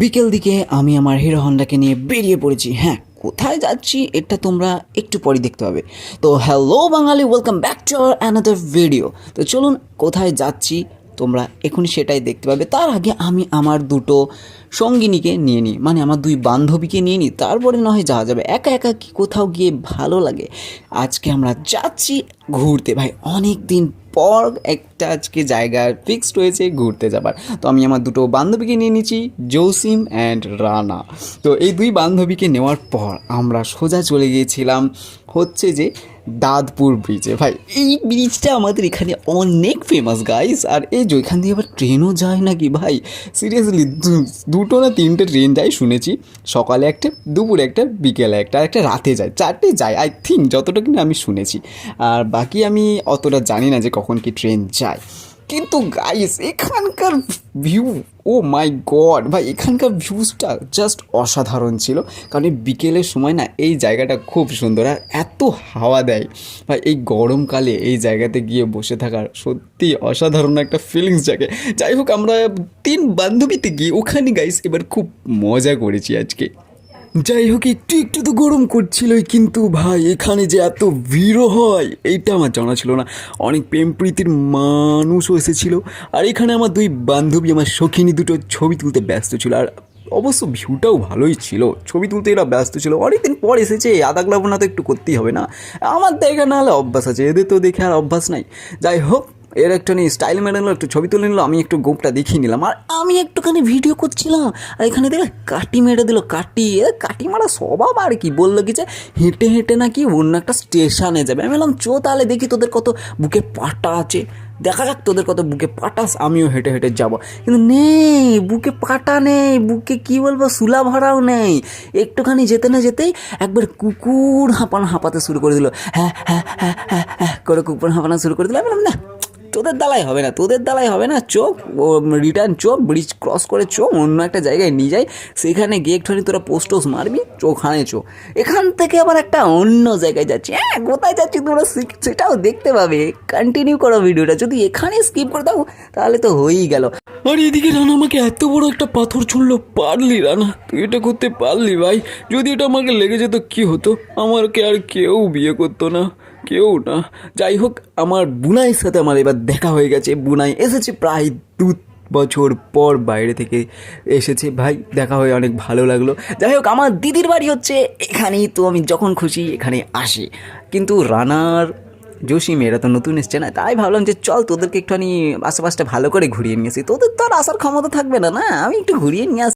বিকেল দিকে আমি আমার হিরো হন্ডাকে নিয়ে বেরিয়ে পড়েছি। হ্যাঁ কোথায় যাচ্ছি এটা তোমরা একটু পরে দেখতে পাবে। তো hello Bangali welcome back to our another video তো চলুন, কোথায় যাচ্ছি তোমরা এখনই সেটাই দেখতে পাবে। তার আগে আমি আমার দুটো সঙ্গিনীকে নিয়ে নিই। মানে আমার দুই বান্ধবীকে নিয়ে নিই। তারপরে না হয় যাওয়া যাবে। একা একা কি কোথাও গিয়ে ভালো লাগে? আজকে আমরা যাচ্ছি ঘুরতে। ভাই অনেক দিন পর একটা আজকে জায়গা ফিক্সড হয়েছে ঘুরতে যাবার। তো আমি আমার দুটো বান্ধবীকে নিয়ে নিচ্ছি, জৌসিম অ্যান্ড রানা। তো এই দুই বান্ধবীকে নেওয়ার পর আমরা সোজা চলে গিয়েছিলাম হচ্ছে যে দাদপুর ব্রিজে ভাই, এই ব্রিজটা আমাদের এখানে অনেক ফেমাস গাইস আর এই যে ওইখান দিয়ে আবার ট্রেনও যায় নাকি, ভাই? সিরিয়াসলি দুটো না তিনটে ট্রেন যায়, শুনেছি। সকালে একটা, দুপুরে একটা, বিকেলে একটা, আর একটা রাতে যায়, চারটে যায় আই থিঙ্ক যতটা কিনা আমি শুনেছি। আর বাকি আমি অতটা জানি না যে কখন কি ট্রেন যায়। কিন্তু গাইস এখানকার ভিউ ও মাই গড ভাই, এখানকার ভিউজটা জাস্ট অসাধারণ ছিল। কারণ এই বিকেলের সময় না, এই জায়গাটা খুব সুন্দর, আর এত হাওয়া দেয়। ভাই, এই গরমকালে এই জায়গাতে গিয়ে বসে থাকার সত্যি অসাধারণ একটা ফিলিংস জাগে। যাই হোক, আমরা তিন বান্ধবীতে গিয়ে ওখানে গাইস এবার খুব মজা করেছি আজকে। যাই হোক একটু একটু তো গরম করছিলই, কিন্তু ভাই, এখানে যে এত ভিড়ও হয়, এইটা আমার জানা ছিল না। অনেক প্রেম প্রীতির মানুষও এসেছিল। আর এখানে আমার দুই বান্ধবী, আমার সখিনী দুটো ছবি তুলতে ব্যস্ত ছিল। আর অবশ্য ভিউটাও ভালোই ছিল। ছবি তুলতে এরা ব্যস্ত ছিল। অনেকদিন পর এসেছে, আদা গ্লাবনা তো একটু করতেই হবে না। আমার দেখা না হলে অভ্যাস আছে, এদের তো দেখে আর অভ্যাস নাই। যাই হোক এর একটুখানি স্টাইল মেরে নিল, একটু ছবি তুলে নিল, আমি একটু গোপটা দেখিয়ে নিলাম। আর আমি একটুখানি ভিডিও করছিলাম, আর এখানে দেখলে কাটি মেরে দিল, কাটি কাটি মারা স্বভাব আর কি। বলল কি যে, হেঁটে হেঁটে নাকি অন্য একটা স্টেশনে যাবে। আমি বললাম, চো তাহলে দেখি তোদের কত বুকে পাটা আছে। দেখা যাক তোদের কত বুকে পাটাস আমিও হেঁটে হেঁটে যাব। কিন্তু নেই, বুকে পাটা নেই, বুকে কি বলব, সুলা ভরাও নেই। একটুখানি যেতে না যেতেই একবার কুকুর হাঁপানো হাঁপাতে শুরু করে দিল। হ্যাঁ হ্যাঁ হ্যাঁ হ্যাঁ হ্যাঁ করে কুকুর হাঁপানো শুরু করে দিল। আমি না তোদের দালাই হবে না, তোদের দালাই হবে না, চোখ রিটার্ন চোখ ব্রিজ ক্রস করে চোখ, অন্য একটা জায়গায় নিয়ে যাই, সেখানে গিয়ে একটুখানি তোরা পোস্ট মারবি চোখানে চো। এখান থেকে আবার একটা অন্য জায়গায় যাচ্ছি। হ্যাঁ কোথায় যাচ্ছি তোমরা সেটাও দেখতে পাবে। কন্টিনিউ করো ভিডিওটা যদি এখানে স্কিপ করে দাও, তাহলে তো হয়েই গেল। আর এদিকে রানা, আমাকে এত বড় একটা পাথর ছুঁড়লো, পারলি রানা, তুই এটা করতে পারলি ভাই। যদি এটা আমাকে লেগে যেত, কি হতো? আমাকে আর কেউ বিয়ে করতো না। কেউ না। যাই হোক, আমার বুনাইয়ের সাথে আমার এবার দেখা হয়ে গেছে। বুনাই এসেছে প্রায় দু বছর পর বাইরে থেকে এসেছে। ভাই, দেখা হয়ে অনেক ভালো লাগল। যাই হোক, আমার দিদির বাড়ি হচ্ছে এখানেই। তো আমি যখন খুশি এখানে আসি। কিন্তু রানার, জসিম, এরা তো নতুন এসছে না। তাই ভাবলাম যে, চল তোদেরকে একটুখানি আশেপাশটা ভালো করে ঘুরিয়ে নিয়ে আসি। তোদের তো আর আসার ক্ষমতা থাকবে না না? আমি একটু ঘুরিয়ে নিয়ে আসি